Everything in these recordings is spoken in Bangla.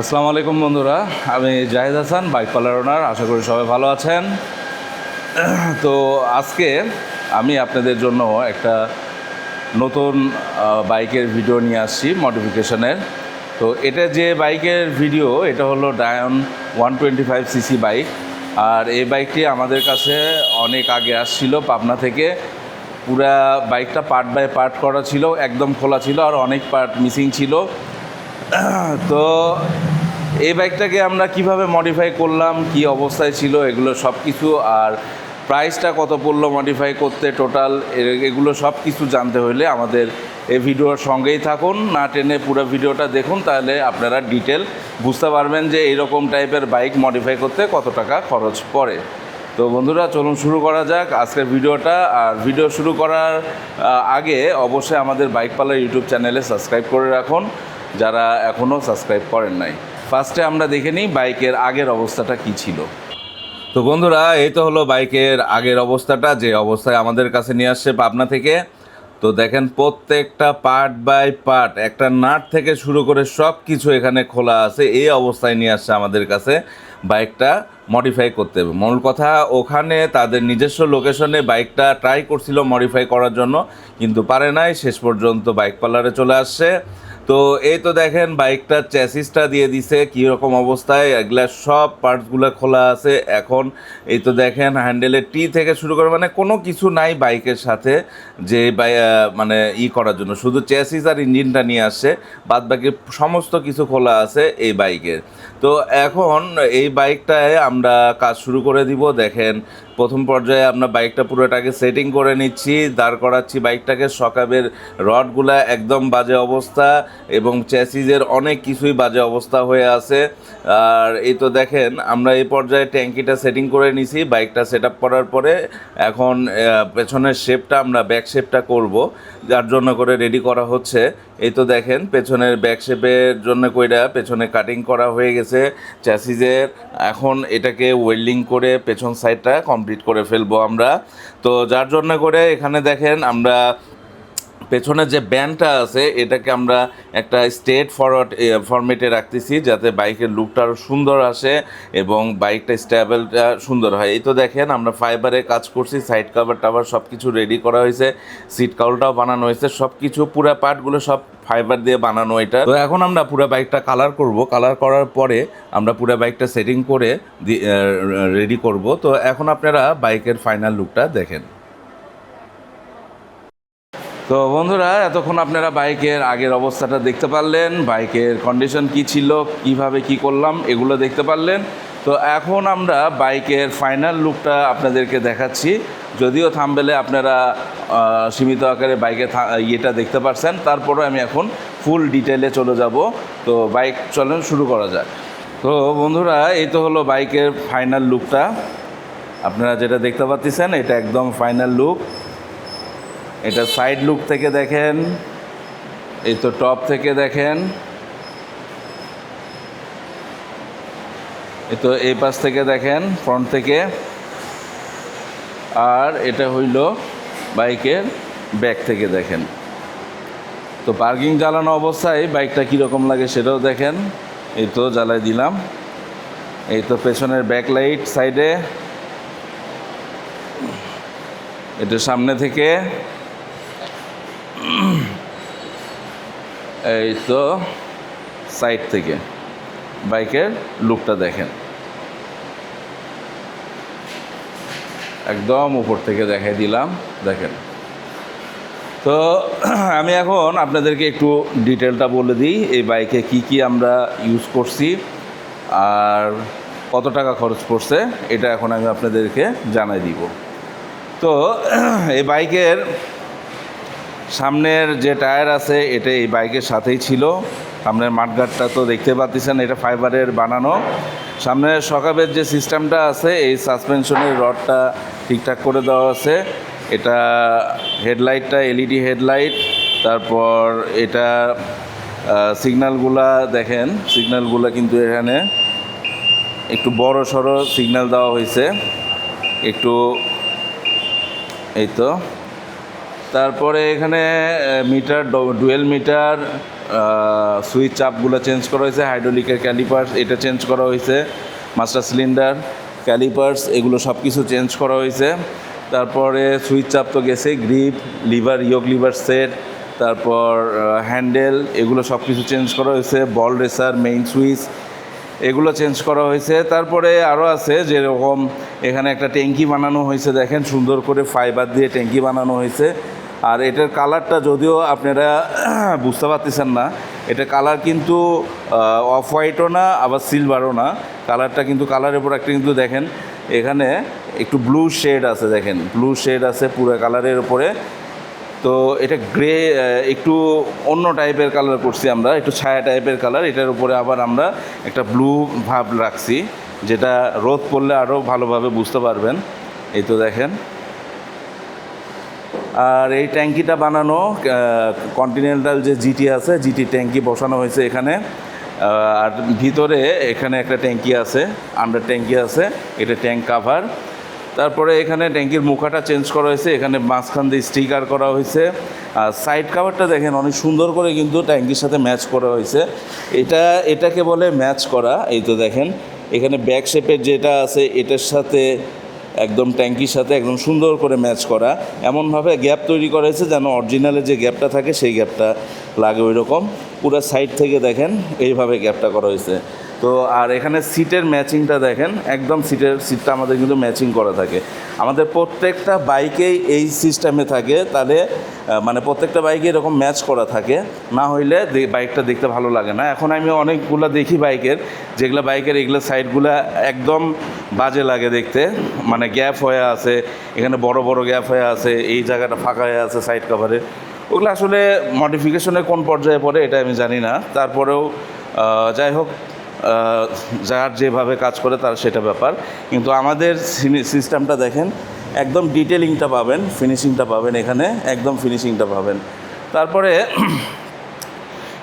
আসসালামু আলাইকুম বন্ধুরা, আমি Jahid Hasan bike parlour owner, আশা করি সবাই ভালো আছেন। তো আজকে আমি আপনাদের জন্য একটা নতুন বাইকের ভিডিও নিয়ে আসছি মডিফিকেশনের তো এটা যে বাইকের ভিডিও, এটা হলো Dayun one twenty five CC bike. আর এই বাইকটি আমাদের কাছে অনেক আগে আসছিল, পাবনা থেকে। পুরা বাইকটা পার্ট বাই পার্ট করা ছিল, একদম খোলা ছিল, আর অনেক পার্ট মিসিং ছিল। তো এই বাইকটাকে আমরা কীভাবে মডিফাই করলাম, কি অবস্থায় ছিল, এগুলো সব কিছু আর প্রাইসটা কত পড়ল মডিফাই করতে টোটাল এগুলো সব কিছু জানতে হলে আমাদের এই ভিডিওর সঙ্গেই থাকুন। না টেনে পুরো ভিডিওটা দেখুন, তাহলে আপনারা ডিটেল বুঝতে পারবেন যে এইরকম টাইপের বাইক মডিফাই করতে কত টাকা খরচ পড়ে। তো বন্ধুরা, চলুন শুরু করা যাক আজকের ভিডিওটা। আর ভিডিও শুরু করার আগে অবশ্যই আমাদের বাইক পার্লার ইউটিউব চ্যানেলে সাবস্ক্রাইব করে রাখুন। যারা এখনও সাবস্ক্রাইব করেন নাই। ফার্স্টে আমরা দেখে নিই বাইকের আগের অবস্থাটা কি ছিল। তো বন্ধুরা, এই তো হলো বাইকের আগের অবস্থাটা, যে অবস্থায় আমাদের কাছে নিয়ে আসছে পাবনা থেকে। তো দেখেন প্রত্যেকটা পার্ট বাই পার্ট একটা নাট থেকে শুরু করে সব কিছু এখানে খোলা আছে। এই অবস্থায় নিয়ে আসছে আমাদের কাছে বাইকটা মডিফাই করতে হবে। মূল কথা, ওখানে তাদের নিজস্ব লোকেশনে বাইকটা ট্রাই করছিল মডিফাই করার জন্য, কিন্তু পারে নাই। শেষ পর্যন্ত বাইক পার্লারে চলে আসছে। তো এই তো দেখেন বাইকটার চ্যাসিসটা দিয়ে দিছে, কীরকম অবস্থায়, এগুলা সব পার্টসগুলো খোলা আছে। এখন এই তো দেখেন হ্যান্ডেলের টি থেকে শুরু করে মানে কোনো কিছু নাই বাইকের সাথে, যে মানে ই করার জন্য। শুধু চ্যাসিস আর ইঞ্জিনটা নিয়ে আসছে বাদ বাকি সমস্ত কিছু খোলা আছে এই বাইকের। তো এখন এই বাইকটায় আমরা কাজ শুরু করে দিব। দেখেন, প্রথম পর্যায়ে আমরা বাইকটা পুরোটাকে সেটিং করে নিচ্ছি, দাঁড় করাচ্ছি বাইকটাকে, সকাবের রডগুলা একদম বাজে অবস্থা এবং চ্যাসিজের অনেক কিছুই বাজে অবস্থা হয়ে আছে। আর এই তো দেখেন, আমরা এই পর্যায়ে ট্যাঙ্কিটা সেটিং করে নিছি, বাইকটা সেট করার পরে এখন পেছনের শেপটা আমরা ব্যাক শেপটা করব, যার জন্য করে রেডি করা হচ্ছে। এই তো দেখেন, পেছনের ব্যাক শেপের জন্য কইরা পেছনে কাটিং করা হয়ে গেছে চ্যাসিজের। এখন এটাকে ওয়েল্ডিং করে পেছন সাইডটা কমপ্লিট করে ফেলব আমরা। তো যার জন্য করে এখানে দেখেন, আমরা পেছনে যে ব্যান্ডটা আছে, এটাকে আমরা একটা স্টেট ফরওয়ার্ড ফরম্যাটে রাখতেছি যাতে বাইকের লুকটা আরও সুন্দর আসে এবং বাইকটা স্টেবলটা সুন্দর হয়। এই তো দেখেন, আমরা ফাইবারে কাজ করছি সাইড কাভার টাভার সব কিছু রেডি করা হয়েছে সিট কাউলটাও বানানো হয়েছে সব কিছু পুরো পার্টগুলো সব ফাইবার দিয়ে বানানো এটা। তো এখন আমরা পুরো বাইকটা কালার করব। কালার করার পরে আমরা পুরো বাইকটা সেটিং করে রেডি করব। তো এখন আপনারা বাইকের ফাইনাল লুকটা দেখেন। তো বন্ধুরা, এতক্ষণ আপনারা বাইকের আগের অবস্থাটা দেখতে পারলেন, বাইকের কন্ডিশন কি ছিল, কীভাবে কি করলাম, এগুলো দেখতে পারলেন। তো এখন আমরা বাইকের ফাইনাল লুকটা আপনাদেরকে দেখাচ্ছি। যদিও থামবেলে আপনারা সীমিত আকারে বাইকে ইয়েটা দেখতে পারছেন, তারপরে আমি এখন ফুল ডিটেলে চলে যাব। তো বাইক, চলেন শুরু করা যাক। তো বন্ধুরা, এই তো হলো বাইকের ফাইনাল লুকটা আপনারা যেটা দেখতে পাচ্ছেন, এটা একদম ফাইনাল লুক এটা সাইড লুক থেকে দেখেন, এই তো টপ থেকে দেখেন, এই তো এই পাশ থেকে দেখেন ফ্রন্ট থেকে, আর এটা হইল বাইকের ব্যাক থেকে দেখেন। তো পার্কিং জ্বালানো অবস্থায় বাইকটা কীরকম লাগে সেটাও দেখেন, এই তো জ্বালাই দিলাম। এই তো পেছনের ব্যাক লাইট সাইডে এটা সামনে থেকে এই তো সাইড থেকে। বাইকের লুকটা দেখেন। একদম উপর থেকে দেখাই দিলাম, দেখেন। তো আমি এখন আপনাদেরকে একটু ডিটেলটা বলে দিই, এই বাইকে কি কি আমরা ইউজ করছি আর কত টাকা খরচ পড়ছে, এটা এখন আমি আপনাদেরকে জানাই দিব। তো এই বাইকের সামনের যে টায়ার আছে, এটা এই বাইকের সাথেই ছিল। সামনের মাঠঘাটটা তো দেখতে পাচ্ছেন, এটা ফাইবারের বানানো। সামনের সকাবের যে সিস্টেমটা আছে, এই সাসপেনশনের রডটা ঠিকঠাক করে দেওয়া আছে। এটা হেডলাইটটা, এলইডি হেডলাইট, তারপর এটা সিগন্যালগুলা দেখেন, সিগন্যালগুলা কিন্তু এখানে একটু বড় সড়ো সিগন্যাল দেওয়া হয়েছে। একটু, এই তো। তারপরে এখানে মিটার ডুয়েল মিটার সুইচ চাপগুলো চেঞ্জ করা হয়েছে, হাইড্রোলিকের ক্যালিপার্স, এটা চেঞ্জ করা হয়েছে, মাস্টার সিলিন্ডার, ক্যালিপার্স, এগুলো সব কিছু চেঞ্জ করা হয়েছে। তারপরে সুইচ চাপ তো গেছে গ্রিপ, লিভার, ইয়োগ লিভার সেট, তারপর হ্যান্ডেল, এগুলো সব কিছু চেঞ্জ করা হয়েছে, বল রেসার, মেইন সুইচ, এগুলো চেঞ্জ করা হয়েছে। তারপরে আরও আছে যেরকম এখানে একটা ট্যাঙ্কি বানানো হয়েছে, দেখেন সুন্দর করে ফাইবার দিয়ে ট্যাঙ্কি বানানো হয়েছে। আর এটার কালারটা যদিও আপনারা বুঝতে পারতেছেন না, এটা কালার কিন্তু অফ হোয়াইটও না, আবার সিলভারও না। কালারটা কিন্তু, কালারের উপর একটা কিন্তু দেখেন, এখানে একটু ব্লু শেড আছে দেখেন, ব্লু শেড আছে পুরো কালারের উপরে। তো এটা গ্রে একটু অন্য টাইপের কালার করছি আমরা, একটু ছায়া টাইপের কালার, এটার উপরে আবার আমরা একটা ব্লু ভাব রাখছি, যেটা রোদ পড়লে আরও ভালোভাবে বুঝতে পারবেন। এই তো দেখেন আর এই ট্যাঙ্কিটা বানানো কন্টিনেন্টাল যে জিটি আছে জিটি ট্যাঙ্কি বসানো হয়েছে এখানে। আর ভিতরে এখানে একটা ট্যাঙ্কি আছে আন্ডার ট্যাঙ্কি আছে, এটা ট্যাঙ্ক কাভার তারপরে এখানে ট্যাঙ্কির মুখাটা চেঞ্জ করা হয়েছে, এখানে মাঝখান দিয়ে স্টিকার করা হয়েছে। আর সাইড কাভারটা দেখেন, অনেক সুন্দর করে কিন্তু ট্যাঙ্কির সাথে ম্যাচ করা হয়েছে। এটা, এটাকে বলে ম্যাচ করা, এই তো দেখেন। এখানে ব্যাক শেপের যেটা আছে, এটার সাথে একদম ট্যাঙ্কির সাথে একদম সুন্দর করে ম্যাচ করা। এমনভাবে গ্যাপ তৈরি করা হয়েছে যেন অরিজিনালে যে গ্যাপটা থাকে সেই গ্যাপটা লাগে ওই রকম পুরো সাইড থেকে দেখেন, এইভাবে গ্যাপটা করা হয়েছে। তো আর এখানে সিটের ম্যাচিংটা দেখেন, একদম সিটের সিটটা আমাদের কিন্তু ম্যাচিং করা থাকে। আমাদের প্রত্যেকটা বাইকেই এই সিস্টেমে থাকে, তাহলে মানে প্রত্যেকটা বাইকে এরকম ম্যাচ করা থাকে। না হইলে বাইকটা দেখতে ভালো লাগে না। এখন আমি অনেকগুলো দেখি বাইকের, যেগুলো বাইকের এগুলো সাইডগুলো একদম বাজে লাগে দেখতে। মানে গ্যাপ হয়ে আছে, এখানে বড় বড় গ্যাপ হয়ে আছে, এই জায়গাটা ফাঁকা হয়ে আছে সাইড কভারে ওগুলো আসলে মডিফিকেশনের কোন পর্যায়ে পড়ে এটা আমি জানি না। তারপরেও যাই হোক যার যেভাবে কাজ করে তার সেটা ব্যাপার। কিন্তু আমাদের সিস্টেমটা দেখেন, একদম ডিটেলিংটা পাবেন ফিনিশিংটা পাবেন এখানে, একদম ফিনিশিংটা পাবেন। তারপরে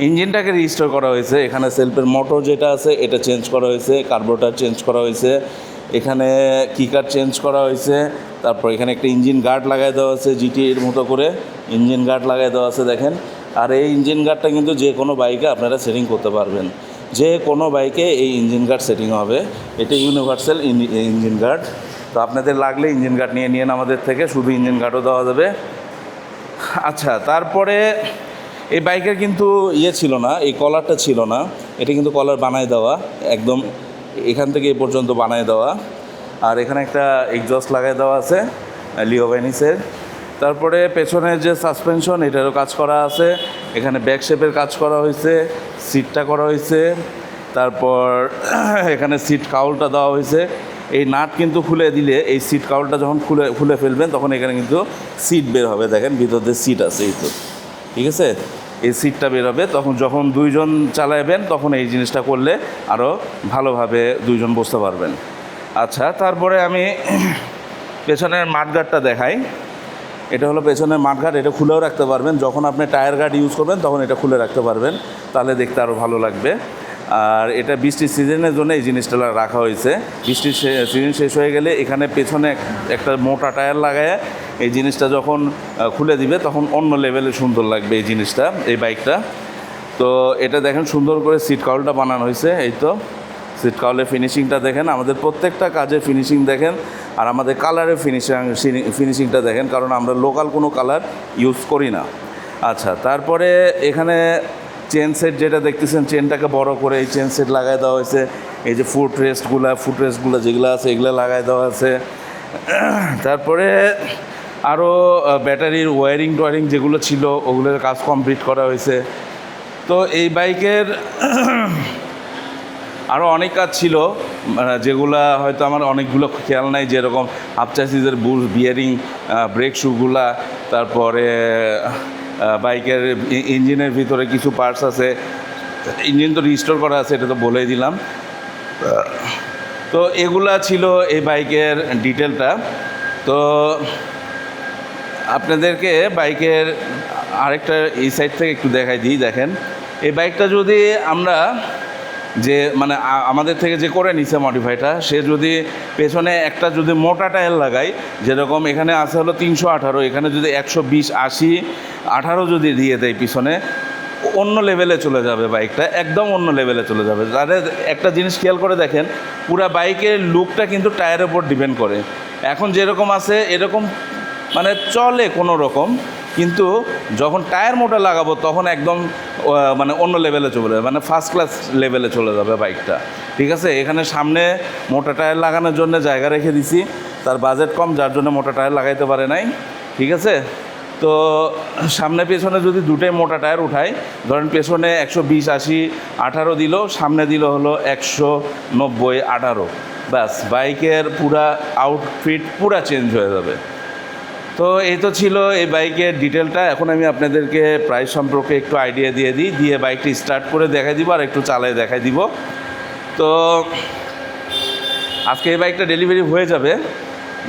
ইঞ্জিনটাকে রেজিস্টার করা হয়েছে। এখানে সেলফের মোটর যেটা আছে, এটা চেঞ্জ করা হয়েছে কার্বোটার চেঞ্জ করা হয়েছে। এখানে কিকার চেঞ্জ করা হয়েছে। তারপর এখানে একটা ইঞ্জিন গার্ড লাগাই দেওয়া আছে জিটির মতো করে। ইঞ্জিন গার্ড লাগাই দেওয়া আছে, দেখেন। আর এই ইঞ্জিন গার্ডটা কিন্তু যে কোনো বাইকে আপনারা সেটিং করতে পারবেন। যে কোনো বাইকে এই ইঞ্জিন গার্ড সেটিং হবে। এটা ইউনিভার্সাল ইঞ্জিন গার্ড। তো আপনাদের লাগলে ইঞ্জিন গার্ড নিয়ে নিন আমাদের থেকে, শুধু ইঞ্জিন গার্ডও দেওয়া যাবে। আচ্ছা তারপরে এই বাইকের কিন্তু ইয়ে ছিল না, এই কলারটা ছিল না। এটা কিন্তু কলার বানায় দেওয়া, একদম এখান থেকে এই পর্যন্ত বানায় দেওয়া। আর এখানে একটা এক্সস্ট লাগাই দেওয়া আছে লিও ভ্যানিসের তারপরে পেছনের যে সাসপেনশন এটারও কাজ করা আছে। এখানে ব্যাক শেপের কাজ করা হয়েছে সিটটা করা হয়েছে। তারপর এখানে সিট কাউলটা দেওয়া হয়েছে। এই নাট কিন্তু খুলে দিলে, এই সিট কাউলটা যখন খুলে খুলে ফেলবেন, তখন এখানে কিন্তু সিট বের হবে। দেখেন, ভিতর দিয়ে সিট আছে এই তো। ঠিক আছে? এই সিটটা বের হবে। তখন যখন দুইজন চালাবেন তখন এই জিনিসটা করলে আরও ভালোভাবে দুইজন বসতে পারবেন। আচ্ছা তারপরে আমি পেছনের মাঠগার্ডটা দেখাই। এটা হলো পেছনের মাঠঘাট, এটা খুলেও রাখতে পারবেন। যখন আপনি টায়ার গার্ড ইউজ করবেন, তখন এটা খুলে রাখতে পারবেন। তাহলে দেখতে আরও ভালো লাগবে। আর এটা বৃষ্টির সিজনের জন্য এই জিনিসটা রাখা হয়েছে। বৃষ্টির সিজন শেষ হয়ে গেলে এখানে পেছনে একটা মোটা টায়ার লাগায় এই জিনিসটা যখন খুলে দিবে, তখন অন্য লেভেলে সুন্দর লাগবে এই জিনিসটা, এই বাইকটা তো এটা দেখেন সুন্দর করে সিট কাউলটা বানানো হয়েছে, এই তো। সিট কাউলের ফিনিশিংটা দেখেন, আমাদের প্রত্যেকটা কাজের ফিনিশিং দেখেন, আর আমাদের কালারের ফিনিশিং ফিনিশিংটা দেখেন, কারণ আমরা লোকাল কোনো কালার ইউজ করি না। আচ্ছা তারপরে এখানে চেন সেট যেটা দেখতেছেন চেনটাকে বড় করে এই চেন সেট লাগাই দেওয়া হয়েছে। এই যে ফুট রেস্টগুলো ফুট রেস্টগুলো যেগুলো আছে, এগুলো লাগাই দেওয়া আছে। তারপরে আরও ব্যাটারির ওয়ারিং টোয়ারিং যেগুলো ছিল, ওগুলোর কাজ কমপ্লিট করা হয়েছে। তো এই বাইকের আরও অনেক কাজ ছিল যেগুলা হয়তো আমার অনেকগুলো খেয়াল নাই, যেরকম আপচাসিজের বুল বিয়ারিং ব্রেক শুগুলা তারপরে বাইকের ইঞ্জিনের ভিতরে কিছু পার্টস আছে। ইঞ্জিন তো রিস্টোর করা আছে, এটা তো বলেই দিলাম। তো এগুলা ছিল এই বাইকের ডিটেলটা তো আপনাদেরকে বাইকের আরেকটা এই সাইড থেকে একটু দেখাই দিই, দেখেন। এই বাইকটা যদি আমরা যে মানে আমাদের থেকে যে করে নিছে মডিফাইটা সে যদি পেছনে একটা যদি মোটা টায়ার লাগাই, যেরকম এখানে আছে হলো তিনশো আঠারো, এখানে যদি একশো বিশ, আশি, আঠারো যদি দিয়ে দেয় পিছনে, অন্য লেভেলে চলে যাবে বাইকটা একদম অন্য লেভেলে চলে যাবে। যাদের একটা জিনিস খেয়াল করে দেখেন, পুরা বাইকের লুকটা কিন্তু টায়ারের উপর ডিপেন্ড করে। এখন যেরকম আছে, এরকম মানে চলে কোনো রকম কিন্তু যখন টায়ার মোটা লাগাবো, তখন একদম মানে অন্য লেভেলে চলে যাবে মানে ফার্স্ট ক্লাস লেভেলে চলে যাবে বাইকটা ঠিক আছে? এখানে সামনে মোটা টায়ার লাগানোর জন্য জায়গা রেখে দিছি। তার বাজেট কম, যার জন্য মোটা টায়ার লাগাইতে পারে নাই। ঠিক আছে? তো সামনে পেছনে যদি দুটোই মোটা টায়ার উঠাই, ধরেন পেছনে একশো বিশ, আশি, আঠারো দিল, সামনে দিল হলো একশো নব্বই, আঠারো। ব্যাস বাইকের পুরা আউটফিট পুরা চেঞ্জ হয়ে যাবে। তো এই তো ছিল এই বাইকের ডিটেলটা এখন আমি আপনাদেরকে প্রাইস সম্পর্কে একটু আইডিয়া দিয়ে দিই। দিয়ে বাইকটি স্টার্ট করে দেখাই দিব আর একটু চালায় দেখাই দিব। তো আজকে এই বাইকটা ডেলিভারি হয়ে যাবে।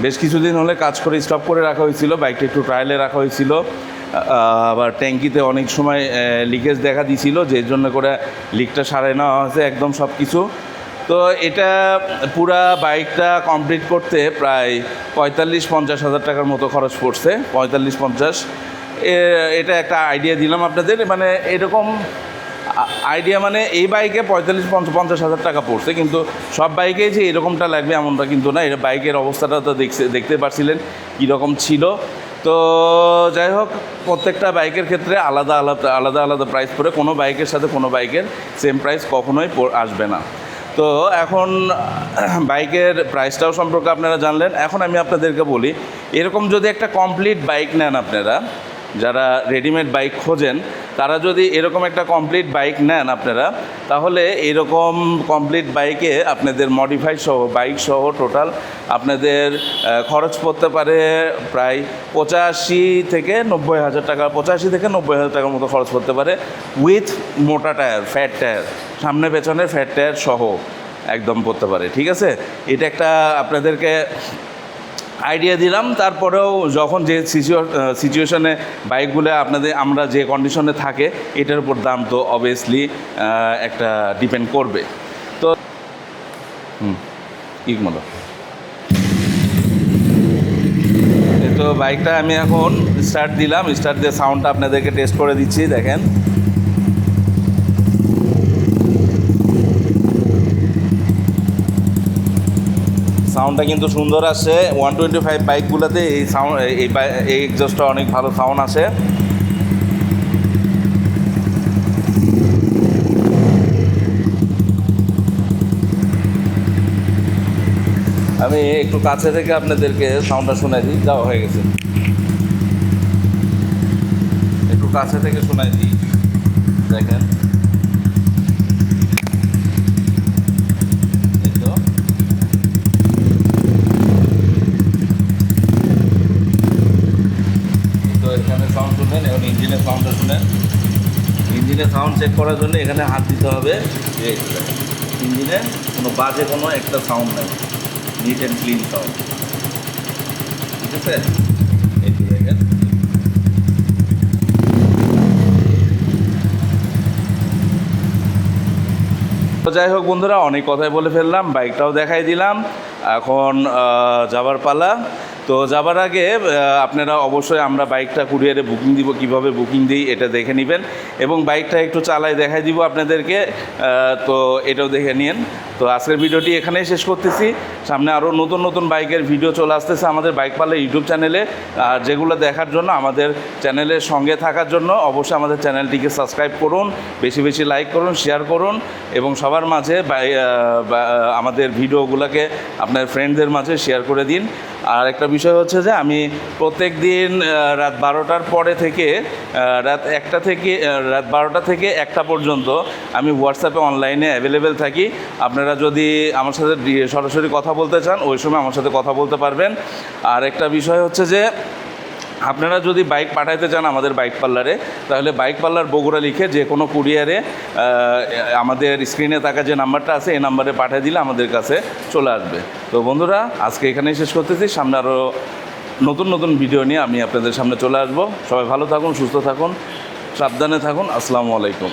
বেশ কিছুদিন হলে কাজ করে স্টপ করে রাখা হয়েছিল। বাইকটা একটু ট্রায়ালে রাখা হয়েছিল। আবার ট্যাঙ্কিতে অনেক সময় লিকেজ দেখা দিয়েছিল যে জন্য করে লিকটা সারাই নেওয়া হয়েছে একদম সব কিছু তো এটা পুরা বাইকটা কমপ্লিট করতে প্রায় পঁয়তাল্লিশ, পঞ্চাশ হাজার টাকার মতো খরচ পড়ছে, পঁয়তাল্লিশ, পঞ্চাশ। এটা একটা আইডিয়া দিলাম আপনাদের মানে এরকম আইডিয়া মানে এই বাইকে পঁয়তাল্লিশ, পঞ্চ- পঞ্চাশ হাজার টাকা পড়ছে, কিন্তু সব বাইকেই যে এরকমটা লাগবে এমনটা কিন্তু না, এটা বাইকের অবস্থাটা তো দেখছে, দেখতে পারছিলেন কীরকম ছিল। তো যাই হোক, প্রত্যেকটা বাইকের ক্ষেত্রে আলাদা আলাদা আলাদা আলাদা প্রাইস পড়ে, কোনো বাইকের সাথে কোনো বাইকের সেম প্রাইস কখনোই আসবে না। তো এখন, বাইকের প্রাইসটাও সম্পর্কে আপনারা জানলেন। এখন আমি আপনাদেরকে বলি, এরকম যদি একটা কমপ্লিট বাইক নেন আপনারা যারা রেডিমেড বাইক খোঁজেন, তারা যদি এরকম একটা কমপ্লিট বাইক নেন আপনারা, তাহলে এরকম কমপ্লিট বাইকে আপনাদের মডিফাই সহ বাইক সহ টোটাল আপনাদের খরচ পড়তে পারে প্রায় পঁচাশি থেকে নব্বই হাজার টাকা, পঁচাশি থেকে নব্বই হাজার টাকার মতো খরচ পড়তে পারে উইথ মোটা টায়ার ফ্যাট টায়ার সামনে পেছনে ফ্যাট টায়ার সহ একদম পড়তে পারে, ঠিক আছে? এটা একটা আপনাদেরকে আইডিয়া দিলাম। তারপরেও যখন যে সিচুয়েশনে বাইকগুলো আপনাদের, আমরা যে কন্ডিশনে থাকে, এটার উপর দাম তো অবভিয়াসলি একটা ডিপেন্ড করবে। তো হুম ইকমলো এই তো বাইকটা আমি এখন স্টার্ট দিলাম। স্টার্ট দিয়ে সাউন্ডটা আপনাদেরকে টেস্ট করে দিচ্ছি, দেখেন। সাউন্ডটা কিন্তু সুন্দর আসে ওয়ান টোয়েন্টি ফাইভ বাইকগুলোতে এই সাউন্ড এই এই এক্সজস্টটা অনেক ভালো সাউন্ড আসে আমি একটু কাছে থেকে আপনাদেরকে সাউন্ডটা শোনাই দিই। যাওয়া হয়ে গেছে। একটু কাছে থেকে শোনাই দিই। দেখেন এই তো তো এখানে সাউন্ড শুনবেন এখন ইঞ্জিনের ইঞ্জিনের সাউন্ড চেক করার জন্য এখানে হাত দিতে হবে। যে ইঞ্জিনে কোনো বাজে কোনো একটা সাউন্ড নেই। নিট অ্যান্ড ক্লিন সাউন্ড ঠিক আছে? যে দেখেন। তো যাই হোক বন্ধুরা অনেক কথাই বলে ফেললাম বাইকটাও দেখাই দিলাম। এখন যাবার পালা। তো যাবার আগে আপনারা অবশ্যই আমরা বাইকটা কুরিয়ারে বুকিং দিব, কীভাবে বুকিং দিই এটা দেখে নেবেন এবং বাইকটা একটু চালাই দেখাই দিব আপনাদেরকে তো এটাও দেখে নিন। তো আজকের ভিডিওটি এখানেই শেষ করতেছি। সামনে আরও নতুন নতুন বাইকের ভিডিও চলে আসতেছে আমাদের বাইক পাল্লা ইউটিউব চ্যানেলে। আর যেগুলো দেখার জন্য আমাদের চ্যানেলের সঙ্গে থাকার জন্য অবশ্যই আমাদের চ্যানেলটিকে সাবস্ক্রাইব করুন, বেশি বেশি লাইক করুন, শেয়ার করুন এবং সবার মাঝে আমাদের ভিডিওগুলোকে আপনার ফ্রেন্ডদের মাঝে শেয়ার করে দিন। আর একটা বিষয় হচ্ছে যে আমি প্রত্যেক দিন রাত বারোটার পরে থেকে রাত একটা থেকে রাত বারোটা থেকে একটা পর্যন্ত আমি হোয়াটসঅ্যাপে অনলাইনে অ্যাভেলেবেল থাকি। আপনারা যদি আমার সাথে সরাসরি কথা বলতে চান, ওই সময় আমার সাথে কথা বলতে পারবেন। আর একটা বিষয় হচ্ছে যে আপনারা যদি বাইক পাঠাইতে চান আমাদের বাইক পার্লারে তাহলে বাইক পার্লার বগুড়া লিখে যে কোনো কুরিয়ারে আমাদের স্ক্রিনে থাকা যে নাম্বারটা আছে, এই নাম্বারে পাঠিয়ে দিলে আমাদের কাছে চলে আসবে। তো বন্ধুরা, আজকে এখানেই শেষ করতেছি। সামনে আরও নতুন নতুন ভিডিও নিয়ে আমি আপনাদের সামনে চলে আসব। সবাই ভালো থাকুন, সুস্থ থাকুন, সাবধানে থাকুন। আসসালামু আলাইকুম।